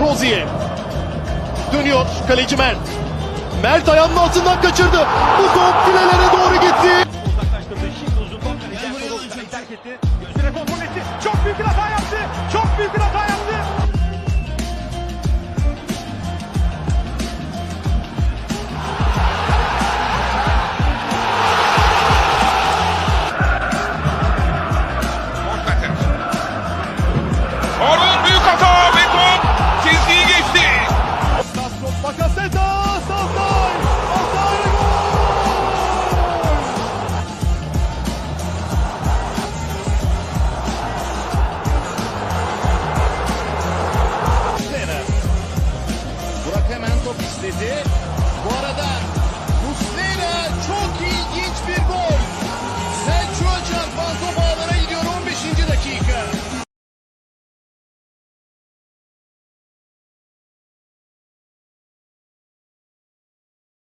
Rozier. Dönüyor kaleci Mert. Mert ayağının altından kaçırdı. Bu top filelere doğru gitti. Uzaklaştırdı. Şimdi uzun. Çok büyük bir hataya Dedê.